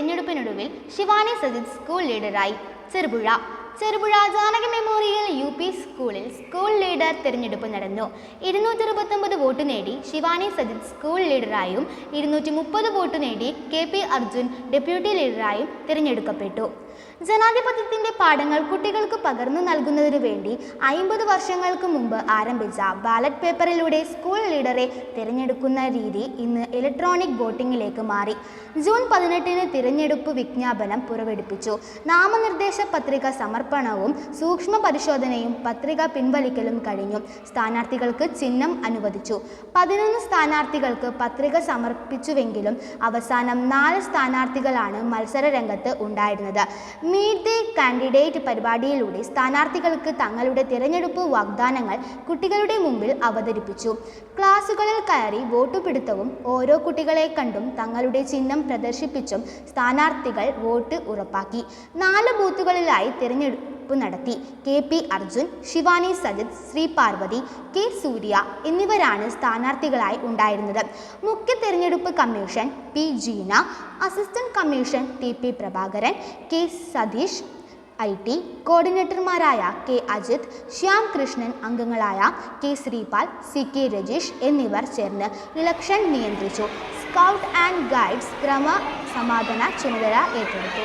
തിരഞ്ഞെടുപ്പിനൊടുവിൽ Shivani Sajith school ലീഡറായി Cherupuzha. Cherupuzha Janaka memorial U P സ്കൂളിൽ school leader തിരഞ്ഞെടുപ്പ് നടന്നു. ഇരുന്നൂറ്റി അറുപത്തൊമ്പത് വോട്ട് നേടി ശിവാനി സജിത് സ്കൂൾ ലീഡറായും ഇരുന്നൂറ്റി മുപ്പത് വോട്ട് നേടി കെ പി അർജുൻ ഡെപ്യൂട്ടി ലീഡറായും തിരഞ്ഞെടുക്കപ്പെട്ടു. ജനാധിപത്യത്തിന്റെ പാഠങ്ങൾ കുട്ടികൾക്ക് പകർന്നു നൽകുന്നതിനു വേണ്ടി അയിമ്പത് വർഷങ്ങൾക്ക് മുമ്പ് ആരംഭിച്ച ബാലറ്റ് പേപ്പറിലൂടെ സ്കൂൾ ലീഡറെ തിരഞ്ഞെടുക്കുന്ന രീതി ഇന്ന് ഇലക്ട്രോണിക് വോട്ടിംഗിലേക്ക് മാറി. ജൂൺ പതിനെട്ടിന് തിരഞ്ഞെടുപ്പ് വിജ്ഞാപനം പുറപ്പെടുവിച്ചു. നാമനിർദ്ദേശ പത്രിക സമർപ്പണവും സൂക്ഷ്മ പരിശോധനയും പത്രിക പിൻവലിക്കലും കഴിഞ്ഞു. സ്ഥാനാർത്ഥികൾക്ക് ചിഹ്നം അനുവദിച്ചു. പതിനൊന്ന് സ്ഥാനാർത്ഥികൾക്ക് പത്രിക സമർപ്പിച്ചുവെങ്കിലും അവസാനം നാല് സ്ഥാനാർത്ഥികളാണ് മത്സര രംഗത്ത് ഉണ്ടായിരുന്നത്. മീറ്റ് ദി കാൻഡിഡേറ്റ് പരിപാടിയിലൂടെ സ്ഥാനാർത്ഥികൾക്ക് തങ്ങളുടെ തിരഞ്ഞെടുപ്പ് വാഗ്ദാനങ്ങൾ കുട്ടികളുടെ മുമ്പിൽ അവതരിപ്പിച്ചു. ക്ലാസുകളിൽ കയറി വോട്ടുപിടുത്തവും ഓരോ കുട്ടികളെ കണ്ടും തങ്ങളുടെ ചിഹ്നം പ്രദർശിപ്പിച്ചും സ്ഥാനാർത്ഥികൾ വോട്ട് ഉറപ്പാക്കി. നാല് ബൂത്തുകളിലായി തിരഞ്ഞെടുപ്പ് നടത്തി. K P Arjun Shivani Sajith Sree Parvathi K Surya എന്നിവരാണ് സ്ഥാനാർത്ഥികളായി ഉണ്ടായിരുന്നത്. മുഖ്യ തെരഞ്ഞെടുപ്പ് commission P Jeena assistant commission T P Prabhakaran K Satheesh I T കോർഡിനേറ്റർമാരായ K Ajith Shyam Krishnan അംഗങ്ങളായ K Sreepal C K Rajeesh എന്നിവർ ചേർന്ന് ഇലക്ഷൻ നിയന്ത്രിച്ചു. സ്കൗട്ട് ആൻഡ് ഗൈഡ്സ് ക്രമ സമാധാന ചുമതല ഏറ്റെടുത്തു.